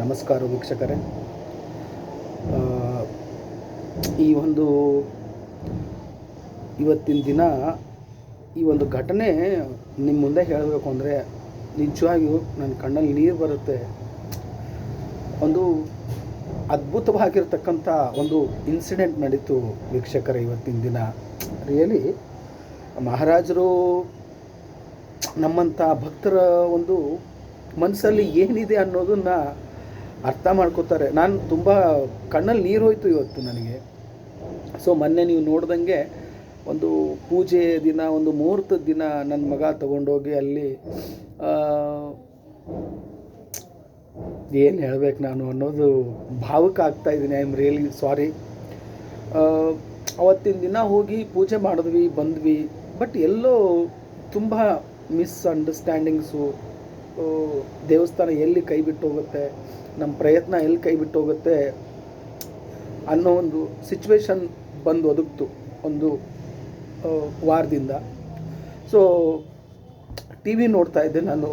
ನಮಸ್ಕಾರ ವೀಕ್ಷಕರೇ. ಈ ಒಂದು ಇವತ್ತಿನ ದಿನ ಈ ಒಂದು ಘಟನೆ ನಿಮ್ಮ ಮುಂದೆ ಹೇಳಬೇಕು ಅಂದರೆ ನಿಜವಾಗಿಯೂ ನನ್ನ ಕಣ್ಣಲ್ಲಿ ನೀರು ಬರುತ್ತೆ. ಒಂದು ಅದ್ಭುತವಾಗಿರ್ತಕ್ಕಂಥ ಒಂದು ಇನ್ಸಿಡೆಂಟ್ ನಡೀತು ವೀಕ್ಷಕರ ಇವತ್ತಿನ ದಿನ. ರಿಯಲಿ ಮಹಾರಾಜರು ನಮ್ಮಂಥ ಭಕ್ತರ ಒಂದು ಮನಸ್ಸಲ್ಲಿ ಏನಿದೆ ಅನ್ನೋದನ್ನ ಅರ್ಥ ಮಾಡ್ಕೋತಾರೆ. ನಾನು ತುಂಬ ಕಣ್ಣಲ್ಲಿ ನೀರು ಹೋಯ್ತು ಇವತ್ತು ನನಗೆ. ಸೊ ಮೊನ್ನೆ ನೀವು ನೋಡ್ದಂಗೆ ಒಂದು ಪೂಜೆ ದಿನ, ಒಂದು ಮುಹೂರ್ತದ ದಿನ ನನ್ನ ಮಗ ತಗೊಂಡೋಗಿ ಅಲ್ಲಿ ಏನು ಹೇಳ್ಬೇಕು ನಾನು ಅನ್ನೋದು ಭಾವುಕ ಆಗ್ತಾ ಇದ್ದೀನಿ. ಐ ಆಮ್ ರಿಯಲಿ ಸಾರಿ ಅವತ್ತಿನ ದಿನ ಹೋಗಿ ಪೂಜೆ ಮಾಡಿದ್ವಿ, ಬಂದ್ವಿ. ಬಟ್ ಎಲ್ಲೋ ತುಂಬ ಮಿಸ್ಅಂಡರ್ಸ್ಟ್ಯಾಂಡಿಂಗ್ಸು ದೇವಸ್ಥಾನ ಎಲ್ಲಿ ಕೈ ಬಿಟ್ಟು ಹೋಗುತ್ತೆ, ನಮ್ಮ ಪ್ರಯತ್ನ ಎಲ್ಲಿ ಕೈ ಬಿಟ್ಟು ಹೋಗುತ್ತೆ ಅನ್ನೋ ಒಂದು ಸಿಚುವೇಶನ್ ಬಂದು ಒದಗ್ತು ಒಂದು ವಾರದಿಂದ. ಸೊ ಟಿ ವಿ ನೋಡ್ತಾ ಇದ್ದೆ ನಾನು.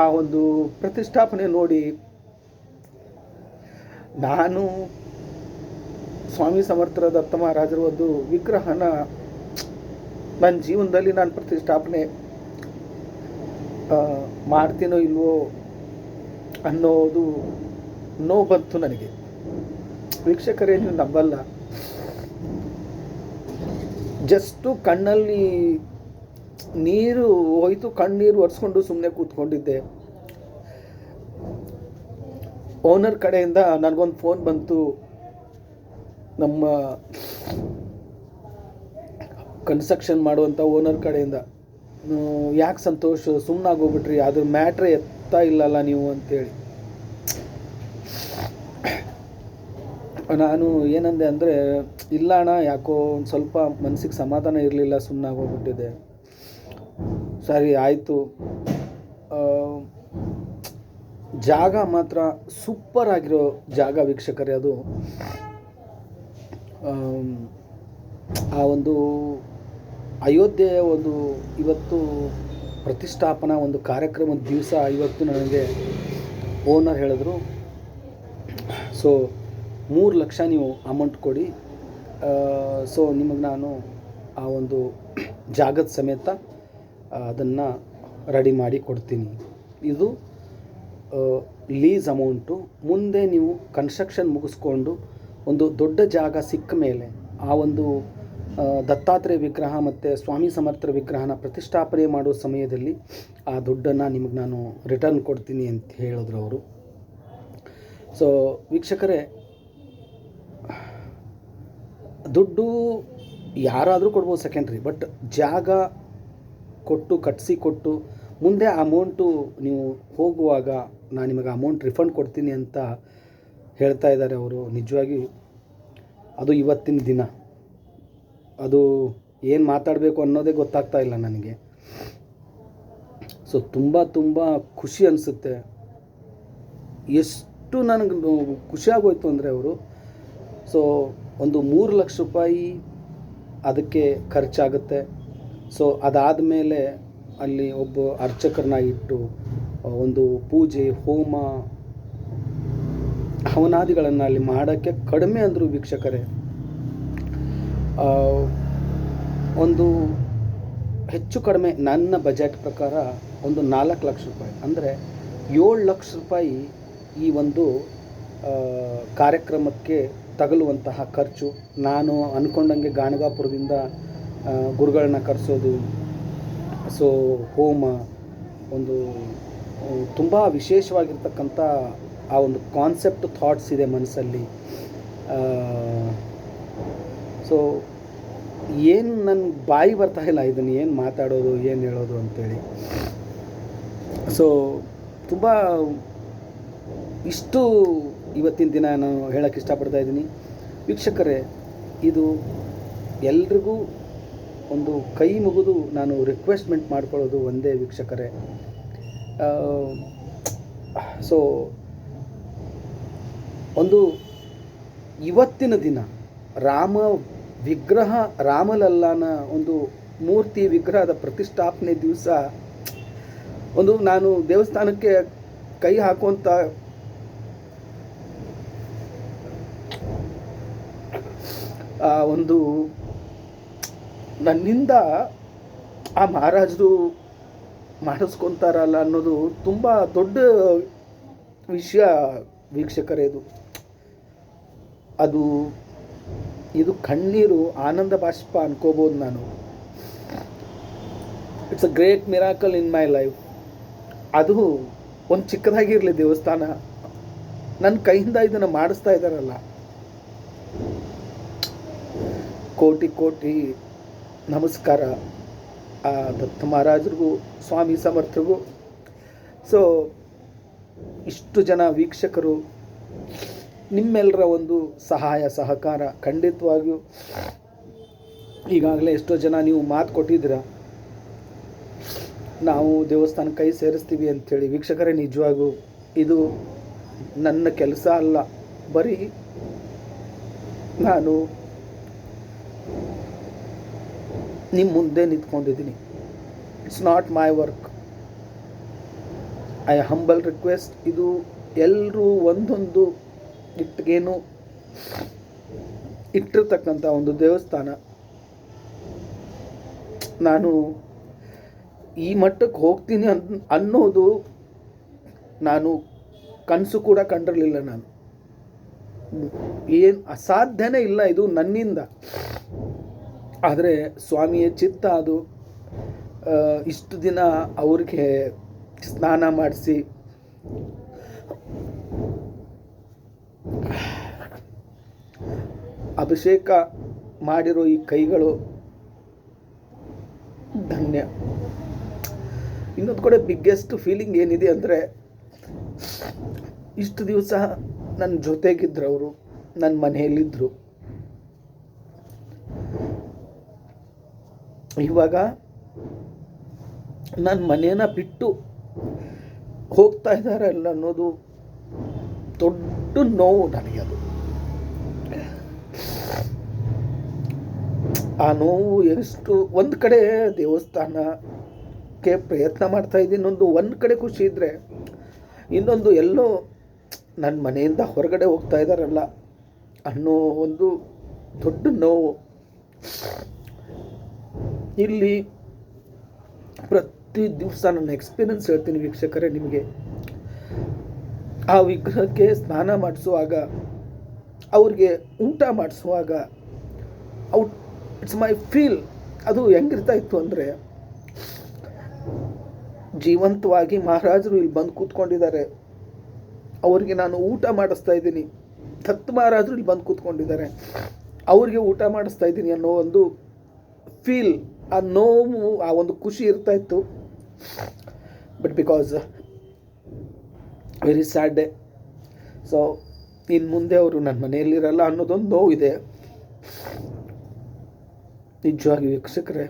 ಆ ಒಂದು ಪ್ರತಿಷ್ಠಾಪನೆ ನೋಡಿ ನಾನು ಸ್ವಾಮಿ ಸಮರ್ಥರ ದತ್ತ ಮಹಾರಾಜರ ಒಂದು ವಿಗ್ರಹನ ನನ್ನ ಜೀವನದಲ್ಲಿ ನಾನು ಪ್ರತಿಷ್ಠಾಪನೆ ಮಾಡ್ತೀನೋ ಇಲ್ವೋ ಅನ್ನೋದು ನೋವು ಬಂತು ನನಗೆ ವೀಕ್ಷಕರೇನು ನಂಬಲ್ಲ. ಜಸ್ಟು ಕಣ್ಣಲ್ಲಿ ನೀರು ಹೋಯ್ತು, ಕಣ್ಣೀರು ಒರೆಸ್ಕೊಂಡು ಸುಮ್ಮನೆ ಕೂತ್ಕೊಂಡಿದ್ದೆ. ಓನರ್ ಕಡೆಯಿಂದ ನನಗೊಂದು ಫೋನ್ ಬಂತು. ನಮ್ಮ ಕನ್ಸ್ಟ್ರಕ್ಷನ್ ಮಾಡುವಂಥ ಓನರ್ ಕಡೆಯಿಂದ. ಯಾಕೆ ಸಂತೋಷ್ ಸುಮ್ಮನಾಗೋಗ್ಬಿಟ್ರಿ ಅದ್ರ ಮ್ಯಾಟ್ರ್ ಎತ್ತಾ ಇಲ್ಲಲ್ಲ ನೀವು ಅಂತೇಳಿ. ನಾನು ಏನಂದೆ ಅಂದರೆ, ಇಲ್ಲ ಅಣ್ಣ, ಯಾಕೋ ಒಂದು ಸ್ವಲ್ಪ ಮನಸ್ಸಿಗೆ ಸಮಾಧಾನ ಇರಲಿಲ್ಲ ಸುಮ್ಮನಾಗೋಗ್ಬಿಟ್ಟಿದೆ ಸರಿ, ಆಯಿತು. ಜಾಗ ಮಾತ್ರ ಸೂಪರ್ ಆಗಿರೋ ಜಾಗ ವೀಕ್ಷಕರೇ ಅದು. ಆ ಒಂದು ಅಯೋಧ್ಯೆಯ ಒಂದು ಇವತ್ತು ಪ್ರತಿಷ್ಠಾಪನಾ ಒಂದು ಕಾರ್ಯಕ್ರಮದ ದಿವಸ ಇವತ್ತು ನನಗೆ ಓನರ್ ಹೇಳಿದ್ರು. ಸೊ ಮೂರು ಲಕ್ಷ ನೀವು ಅಮೌಂಟ್ ಕೊಡಿ. ಸೊ ನಿಮಗೆ ನಾನು ಆ ಒಂದು ಜಾಗದ ಸಮೇತ ಅದನ್ನು ರೆಡಿ ಮಾಡಿ ಕೊಡ್ತೀನಿ. ಇದು ಲೀಸ್ ಅಮೌಂಟು ಮುಂದೆ ನೀವು ಕನ್ಸ್ಟ್ರಕ್ಷನ್ ಮುಗಿಸ್ಕೊಂಡು ಒಂದು ದೊಡ್ಡ ಜಾಗ ಸಿಕ್ಕ ಮೇಲೆ ಆ ಒಂದು ದತ್ತಾತ್ರೇಯ ವಿಗ್ರಹ ಮತ್ತು ಸ್ವಾಮಿ ಸಮರ್ಥರ ವಿಗ್ರಹನ ಪ್ರತಿಷ್ಠಾಪನೆ ಮಾಡೋ ಸಮಯದಲ್ಲಿ ಆ ದುಡ್ಡನ್ನು ನಿಮಗೆ ನಾನು ರಿಟರ್ನ್ ಕೊಡ್ತೀನಿ ಅಂತ ಹೇಳಿದ್ರು ಅವರು. ಸೊ ವೀಕ್ಷಕರೇ, ದುಡ್ಡು ಯಾರಾದರೂ ಕೊಡ್ಬೋದು ಸೆಕೆಂಡ್ರಿ ಬಟ್ ಜಾಗ ಕೊಟ್ಟು, ಕಟ್ಸಿ ಕೊಟ್ಟು, ಮುಂದೆ ಅಮೌಂಟು ನೀವು ಹೋಗುವಾಗ ನಾನು ನಿಮಗೆ ಅಮೌಂಟ್ ರಿಫಂಡ್ ಕೊಡ್ತೀನಿ ಅಂತ ಹೇಳ್ತಾ ಇದ್ದಾರೆ ಅವರು ನಿಜವಾಗಿ. ಅದು ಇವತ್ತಿನ ದಿನ. ಅದು ಏನು ಮಾತಾಡಬೇಕು ಅನ್ನೋದೇ ಗೊತ್ತಾಗ್ತಾ ಇಲ್ಲ ನನಗೆ. ಸೊ ತುಂಬ ತುಂಬ ಖುಷಿ ಅನಿಸುತ್ತೆ. ಎಷ್ಟು ನನಗೆ ಖುಷಿಯಾಗೋಯ್ತು ಅಂದರೆ ಅವರು ಸೊ ಒಂದು ಮೂರು ಲಕ್ಷ ರೂಪಾಯಿ ಅದಕ್ಕೆ ಖರ್ಚಾಗುತ್ತೆ. ಸೊ ಅದಾದ ಮೇಲೆ ಅಲ್ಲಿ ಒಬ್ಬ ಅರ್ಚಕರನ್ನ ಇಟ್ಟು ಒಂದು ಪೂಜೆ, ಹೋಮ, ಹವನಾದಿಗಳನ್ನು ಅಲ್ಲಿ ಮಾಡೋಕ್ಕೆ ಕಡಿಮೆ ಅಂದರು ವೀಕ್ಷಕರೇ. ಒಂದು ಹೆಚ್ಚು ಕಡಿಮೆ ನನ್ನ ಬಜೆಟ್ ಪ್ರಕಾರ ಒಂದು ನಾಲ್ಕು ಲಕ್ಷ ರೂಪಾಯಿ. ಅಂದರೆ ಏಳು ಲಕ್ಷ ರೂಪಾಯಿ ಈ ಒಂದು ಕಾರ್ಯಕ್ರಮಕ್ಕೆ ತಗಲುವಂತಹ ಖರ್ಚು. ನಾನು ಅಂದ್ಕೊಂಡಂಗೆ ಗಾಣಗಾಪುರದಿಂದ ಗುರುಗಳನ್ನ ಕರೆಸೋದು, ಸೊ, ಹೋಮ, ಒಂದು ತುಂಬ ವಿಶೇಷವಾಗಿರ್ತಕ್ಕಂಥ ಆ ಒಂದು ಕಾನ್ಸೆಪ್ಟ್ ಥಾಟ್ಸ್ ಇದೆ ಮನಸ್ಸಲ್ಲಿ. ಸೊ ಏನು ನನ್ನ ಬಾಯಿ ಬರ್ತಾ ಇಲ್ಲ? ಇದನ್ನು ಏನು ಮಾತಾಡೋದು, ಏನು ಹೇಳೋದು ಅಂತೇಳಿ. ಸೊ ತುಂಬ ಇಷ್ಟು ಇವತ್ತಿನ ದಿನ ನಾನು ಹೇಳೋಕ್ಕೆ ಇಷ್ಟಪಡ್ತಾ ಇದ್ದೀನಿ. ವೀಕ್ಷಕರೇ, ಇದು ಎಲ್ರಿಗೂ ಒಂದು ಕೈ ಮುಗಿದು ನಾನು ರಿಕ್ವೆಸ್ಟ್ಮೆಂಟ್ ಮಾಡ್ಕೊಳ್ಳೋದು ಒಂದೇ ವೀಕ್ಷಕರೇ. ಸೊ ಒಂದು ಇವತ್ತಿನ ದಿನ, ರಾಮ ವಿಗ್ರಹ ರಾಮಲಲ್ಲನ ಒಂದು ಮೂರ್ತಿ ವಿಗ್ರಹದ ಪ್ರತಿಷ್ಠಾಪನೆ ದಿವಸ ಒಂದು ನಾನು ದೇವಸ್ಥಾನಕ್ಕೆ ಕೈ ಹಾಕುವಂಥ ಆ ಒಂದು ನನ್ನಿಂದ ಆ ಮಹಾರಾಜರು ಮಾಡಿಸ್ಕೊತಾರಲ್ಲ ಅನ್ನೋದು ತುಂಬ ದೊಡ್ಡ ವಿಷಯ ವೀಕ್ಷಕರೇ ಇದು. ಅದು ಇದು ಕಣ್ಣೀರು ಆನಂದ ಬಾಷ್ಪ ಅನ್ಕೋಬೋದು ನಾನು. It's a great miracle in my life ಅದು ಒಂದು ಚಿಕ್ಕದಾಗಿರಲಿ ದೇವಸ್ಥಾನ. ನನ್ನ ಕೈಯಿಂದ ಇದನ್ನು ಮಾಡಿಸ್ತಾ ಇದ್ದಾರಲ್ಲ ಕೋಟಿ ಕೋಟಿ ನಮಸ್ಕಾರ. ಆ ದತ್ತ ಮಹಾರಾಜರಿಗೂ, ಸ್ವಾಮಿ ಸಮರ್ಥರಿಗೂ. ಸೊ ಇಷ್ಟು ಜನ ವೀಕ್ಷಕರು ನಿಮ್ಮೆಲ್ಲರ ಒಂದು ಸಹಾಯ, ಸಹಕಾರ ಖಂಡಿತವಾಗಿಯೂ ಈಗಾಗಲೇ ಎಷ್ಟೋ ಜನ ನೀವು ಮಾತು ಕೊಟ್ಟಿದ್ದೀರ. ನಾವು ದೇವಸ್ಥಾನ ಕೈ ಸೇರಿಸ್ತೀವಿ ಅಂಥೇಳಿ. ವೀಕ್ಷಕರೇ ನಿಜವಾಗೂ ಇದು ನನ್ನ ಕೆಲಸ ಅಲ್ಲ. ಬರೀ ನಾನು ನಿಮ್ಮ ಮುಂದೆ ನಿಂತ್ಕೊಂಡಿದ್ದೀನಿ. It's not my work I humble request ಇದು ಎಲ್ಲರೂ ಒಂದೊಂದು ಇಟ್ಟಿಗೇನು ಇಟ್ಟಿರ್ತಕ್ಕಂಥ ಒಂದು ದೇವಸ್ಥಾನ. ನಾನು ಈ ಮಟ್ಟಕ್ಕೆ ಹೋಗ್ತೀನಿ ಅನ್, ಅನ್ನೋದು ನಾನು ಕನಸು ಕೂಡ ಕಂಡಿರಲಿಲ್ಲ ನಾನು. ಏನು ಅಸಾಧ್ಯನೇ ಇಲ್ಲ ಇದು ನನ್ನಿಂದ. ಆದರೆ ಸ್ವಾಮಿಯ ಚಿತ್ತ ಅದು ಇಷ್ಟು ದಿನ ಅವ್ರಿಗೆ ಸ್ನಾನ ಮಾಡಿಸಿ ಅಭಿಷೇಕ ಮಾಡಿರೋ ಈ ಕೈಗಳು ಧನ್ಯ. ಇನ್ನೊಂದು ಕಡೆ ಬಿಗ್ಗೆಸ್ಟ್ ಫೀಲಿಂಗ್ ಏನಿದೆ ಅಂದರೆ, ಇಷ್ಟು ದಿವಸ ನನ್ನ ಜೊತೆಗಿದ್ರು ಅವರು ನನ್ನ ಮನೆಯಲ್ಲಿದ್ದರು ಇವಾಗ ನನ್ನ ಮನೇನ ಬಿಟ್ಟು ಹೋಗ್ತಾ ಇದ್ದಾರೆ ಅಲ್ಲ ಅನ್ನೋದು ದೊಡ್ಡ ನೋವು ನನಗೆ ಅದು. ಆ ನೋವು ಎಷ್ಟು, ಒಂದು ಕಡೆ ದೇವಸ್ಥಾನಕ್ಕೆ ಪ್ರಯತ್ನ ಮಾಡ್ತಾ ಇದ್ದೀನಿ ಒಂದು ಒಂದು ಕಡೆ ಖುಷಿ ಇದ್ದರೆ ಇನ್ನೊಂದು ಎಲ್ಲೋ ನನ್ನ ಮನೆಯಿಂದ ಹೊರಗಡೆ ಹೋಗ್ತಾ ಇದ್ದಾರಲ್ಲ ಅನ್ನೋ ಒಂದು ದೊಡ್ಡ ನೋವು. ಇಲ್ಲಿ ಪ್ರತಿ ದಿವಸ ನನ್ನ ಎಕ್ಸ್ಪೀರಿಯನ್ಸ್ ಹೇಳ್ತೀನಿ ವೀಕ್ಷಕರೇ ನಿಮಗೆ. ಆ ವಿಗ್ರಹಕ್ಕೆ ಸ್ನಾನ ಮಾಡಿಸುವಾಗ, ಅವ್ರಿಗೆ ಊಟ ಮಾಡಿಸುವಾಗ, ಔಟ್, ಇಟ್ಸ್ ಮೈ ಫೀಲ್. ಅದು ಹೆಂಗಿರ್ತಾ ಇತ್ತು ಅಂದರೆ, ಜೀವಂತವಾಗಿ ಮಹಾರಾಜರು ಇಲ್ಲಿ ಬಂದು ಕೂತ್ಕೊಂಡಿದ್ದಾರೆ. ಅವ್ರಿಗೆ ನಾನು ಊಟ ಮಾಡಿಸ್ತಾ ಇದ್ದೀನಿ. ತತ್ ಮಹಾರಾಜರು ಇಲ್ಲಿ ಬಂದು ಕೂತ್ಕೊಂಡಿದ್ದಾರೆ. ಅವ್ರಿಗೆ ಊಟ ಮಾಡಿಸ್ತಾ ಇದ್ದೀನಿ ಅನ್ನೋ ಒಂದು ಫೀಲ್, ಆ ನೋವು, ಆ ಒಂದು ಖುಷಿ ಇರ್ತಾ ಇತ್ತು. But because very sad day so ಇನ್ನು ಮುಂದೆ ಅವರು ನನ್ನ ಮನೆಯಲ್ಲಿರಲ್ಲ ಅನ್ನೋದೊಂದು ನೋವಿದೆ ನಿಜವಾಗಿ ವೀಕ್ಷಕರೇ,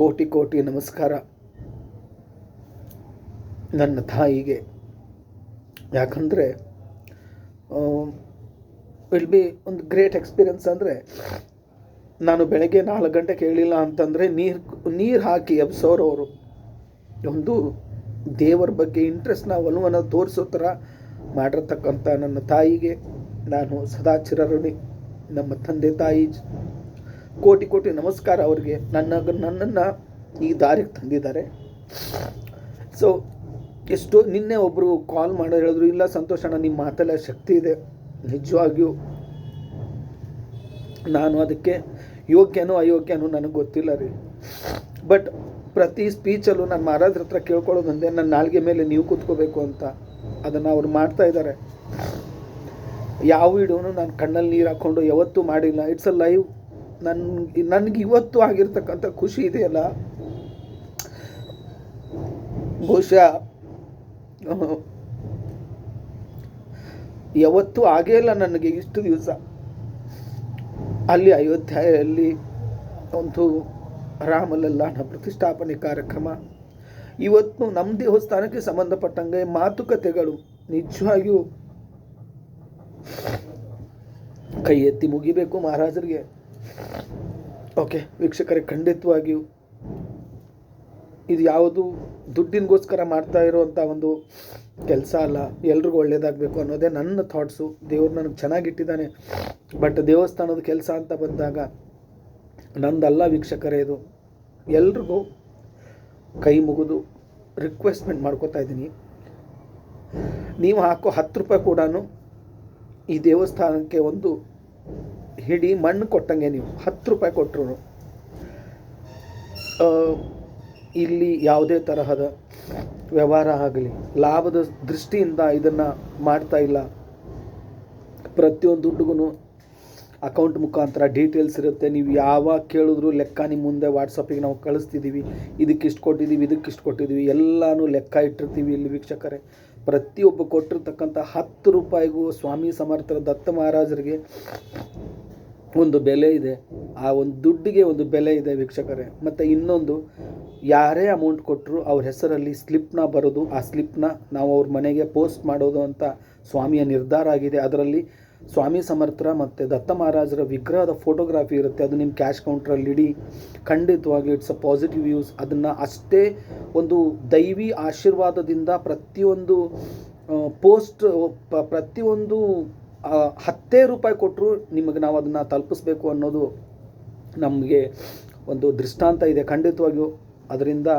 ಕೋಟಿ ಕೋಟಿ ನಮಸ್ಕಾರ. ನನ್ನ ತಾಯಿಗೆ. ಯಾಕಂದರೆ ವಿಲ್ ಬಿ ಒಂದು ಗ್ರೇಟ್ ಎಕ್ಸ್ಪೀರಿಯನ್ಸ್ ಅಂದರೆ, ನಾನು ಬೆಳಗ್ಗೆ ನಾಲ್ಕು ಗಂಟೆಗೆ ಹೇಳಿಲ್ಲ ಅಂತಂದರೆ ನೀರು ನೀರು ಹಾಕಿ ಎಬ್ಸೋರವರು ಒಂದು ದೇವರ ಬಗ್ಗೆ ಇಂಟ್ರೆಸ್ಟ್ನ ಒಲವನ್ನು ತೋರಿಸೋ ಥರ ಮಾಡಿರ್ತಕ್ಕಂಥ ನನ್ನ ತಾಯಿಗೆ ನಾನು ಸದಾ ಚಿರಋಣಿ ನಮ್ಮ ತಂದೆ ತಾಯಿ ಕೋಟಿ ಕೋಟಿ ನಮಸ್ಕಾರ ಅವರಿಗೆ. ನನ್ನ ನನ್ನನ್ನು ಈ ದಾರಿಗೆ ತಂದಿದ್ದಾರೆ. ಸೊ ಎಷ್ಟೋ ನಿನ್ನೆ ಒಬ್ಬರು ಕಾಲ್ ಮಾಡೋ ಹೇಳಿದ್ರು, ಇಲ್ಲ ಸಂತೋಷಣ್ಣ ನಿಮ್ಮ ಮಾತೆಲ್ಲ ಶಕ್ತಿ ಇದೆ. ನಿಜವಾಗಿಯೂ ನಾನು ಅದಕ್ಕೆ ಯೋಗ್ಯನೋ ಅಯೋಗ್ಯನೋ ನನಗೆ ಗೊತ್ತಿಲ್ಲ ರೀ. ಬಟ್ ಪ್ರತಿ ಸ್ಪೀಚಲ್ಲೂ ನಾನು ಮಹಾರಾಜ್ರ ಹತ್ರ ಒಂದೇ, ನನ್ನ ನಾಲ್ಗೆ ಮೇಲೆ ನೀವು ಕೂತ್ಕೋಬೇಕು ಅಂತ. ಅದನ್ನು ಅವ್ರು ಮಾಡ್ತಾ ಇದ್ದಾರೆ ಯಾವ ವಿಡಿಯೋನು ನಾನು ಕಣ್ಣಲ್ಲಿ ನೀರು ಹಾಕ್ಕೊಂಡು ಯಾವತ್ತೂ ಮಾಡಿಲ್ಲ. ಇಟ್ಸ್ ಅ ಲೈವ್ ನನ್ಗೆ ನನಗೆ ಇವತ್ತು ಆಗಿರ್ತಕ್ಕಂಥ ಖುಷಿ ಇದೆಯಲ್ಲ? ಬಹುಶಃ, ಯಾವತ್ತೂ ಆಗೇ ಇಲ್ಲ ನನಗೆ ಇಷ್ಟು ದಿವಸ. ಅಲ್ಲಿ ಅಯೋಧ್ಯೆಯಲ್ಲಿ ಒಂದು ರಾಮಲಲ್ಲಾನ ಪ್ರತಿಷ್ಠಾಪನೆ ಕಾರ್ಯಕ್ರಮ. ಇವತ್ತು ನಮ್ಮ ದೇವಸ್ಥಾನಕ್ಕೆ ಸಂಬಂಧಪಟ್ಟಂಗೆ ಮಾತುಕತೆಗಳು ನಿಜವಾಗಿಯೂ ಕೈ ಎತ್ತಿ ಮುಗಿಬೇಕು ಮಹಾರಾಜರಿಗೆ. ಓಕೆ, ವೀಕ್ಷಕರೇ, ಖಂಡಿತವಾಗಿಯೂ ಇದು ಯಾವುದು ದುಡ್ಡಿನಗೋಸ್ಕರ ಮಾಡ್ತಾ ಇರುವಂಥ ಒಂದು ಕೆಲಸ ಅಲ್ಲ, ಎಲ್ರಿಗೂ ಒಳ್ಳೇದಾಗಬೇಕು ಅನ್ನೋದೇ ನನ್ನ ಥಾಟ್ಸು ದೇವ್ರು ನನಗೆ ಚೆನ್ನಾಗಿಟ್ಟಿದ್ದಾನೆ ಬಟ್ ದೇವಸ್ಥಾನದ ಕೆಲಸ ಅಂತ ಬಂದಾಗ ನಂದಲ್ಲ ವೀಕ್ಷಕರೇ ಇದು. ಎಲ್ರಿಗೂ ಕೈ ಮುಗಿದು ರಿಕ್ವೆಸ್ಟ್ಮೆಂಟ್ ಮಾಡ್ಕೋತಾ ಇದ್ದೀನಿ. ನೀವು ಹಾಕೋ ಹತ್ತು ರೂಪಾಯಿ ಕೂಡ ಈ ದೇವಸ್ಥಾನಕ್ಕೆ ಒಂದು ಹಿಡಿ ಮಣ್ಣು ಕೊಟ್ಟಂಗೆ ನೀವು, ಹತ್ತು ರೂಪಾಯಿ ಕೊಟ್ಟರು ಇಲ್ಲಿ ಯಾವುದೇ ತರಹದ ವ್ಯವಹಾರ ಆಗಲಿ, ಲಾಭದ ದೃಷ್ಟಿಯಿಂದ ಇದನ್ನು ಮಾಡ್ತಾ ಇಲ್ಲ. ಪ್ರತಿಯೊಂದು ದುಡ್ಡುಗೂ ಅಕೌಂಟ್ ಮುಖಾಂತರ ಡೀಟೇಲ್ಸ್ ಇರುತ್ತೆ. ನೀವು ಯಾವಾಗ ಕೇಳಿದ್ರು ಲೆಕ್ಕ ನಿಮ್ಮ ಮುಂದೆ ವಾಟ್ಸಪ್ಪಿಗೆ ನಾವು ಕಳಿಸ್ತಿದ್ದೀವಿ ಇದಕ್ಕಿಷ್ಟು ಕೊಟ್ಟಿದ್ದೀವಿ ಇದಕ್ಕಿಷ್ಟು ಕೊಟ್ಟಿದ್ದೀವಿ ಎಲ್ಲನೂ ಲೆಕ್ಕ ಇಟ್ಟಿರ್ತೀವಿ ಇಲ್ಲಿ ವೀಕ್ಷಕರೇ. ಪ್ರತಿಯೊಬ್ಬ ಕೊಟ್ಟಿರ್ತಕ್ಕಂಥ ಹತ್ತು ರೂಪಾಯಿಗೂ ಸ್ವಾಮಿ ಸಮರ್ಥರ ದತ್ತ ಮಹಾರಾಜರಿಗೆ ಒಂದು ಬೆಲೆ ಇದೆ. ಆ ಒಂದು ದುಡ್ಡಿಗೆ ಒಂದು ಬೆಲೆ ಇದೆ ವೀಕ್ಷಕರೇ. ಮತ್ತು ಇನ್ನೊಂದು, ಯಾರೇ ಅಮೌಂಟ್ ಕೊಟ್ಟರು ಅವ್ರ ಹೆಸರಲ್ಲಿ ಸ್ಲಿಪ್ನ ಬರೋದು. ಆ ಸ್ಲಿಪ್ನ ನಾವು ಅವ್ರ ಮನೆಗೆ ಪೋಸ್ಟ್ ಮಾಡೋದು ಅಂತ ಸ್ವಾಮಿಯ ನಿರ್ಧಾರ ಆಗಿದೆ. ಅದರಲ್ಲಿ ಸ್ವಾಮಿ ಸಮರ್ಥರ ಮತ್ತು ದತ್ತ ಮಹಾರಾಜರ ವಿಗ್ರಹದ ಫೋಟೋಗ್ರಾಫಿ ಇರುತ್ತೆ. ಅದು ನಿಮ್ಮ ಕ್ಯಾಶ್ ಕೌಂಟ್ರಲ್ಲಿ ಇಡಿ. ಖಂಡಿತವಾಗಿ ಇಟ್ಸ್ ಅ ಪಾಸಿಟಿವ್ ಯೂಸ್ ಅದನ್ನು ಅಷ್ಟೇ ಒಂದು ದೈವಿ ಆಶೀರ್ವಾದದಿಂದ ಪ್ರತಿಯೊಂದು ಪೋಸ್ಟ್ ಪ್ರತಿಯೊಂದು ಹತ್ತೇ ರೂಪಾಯಿ ಕೊಟ್ಟರು ನಿಮಗೆ ನಾವು ಅದನ್ನು ತಲುಪಿಸ್ಬೇಕು ಅನ್ನೋದು ನಮಗೆ ಒಂದು ದೃಷ್ಟಾಂತ ಇದೆ. ಖಂಡಿತವಾಗಿಯೂ ಅದರಿಂದ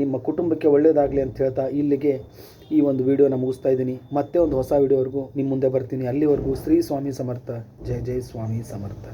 ನಿಮ್ಮ ಕುಟುಂಬಕ್ಕೆ ಒಳ್ಳೆಯದಾಗಲಿ ಅಂತ ಹೇಳ್ತಾ ಇಲ್ಲಿಗೆ ಈ ಒಂದು ವಿಡಿಯೋನ ಮುಗಿಸ್ತಾ ಇದ್ದೀನಿ. ಮತ್ತೆ ಒಂದು ಹೊಸ ವಿಡಿಯೋವರೆಗೂ ನಿಮ್ಮ ಮುಂದೆ ಬರ್ತೀನಿ. ಅಲ್ಲಿವರೆಗೂ ಶ್ರೀ ಸ್ವಾಮಿ ಸಮರ್ಥ. ಜೈ ಜೈ ಸ್ವಾಮಿ ಸಮರ್ಥ.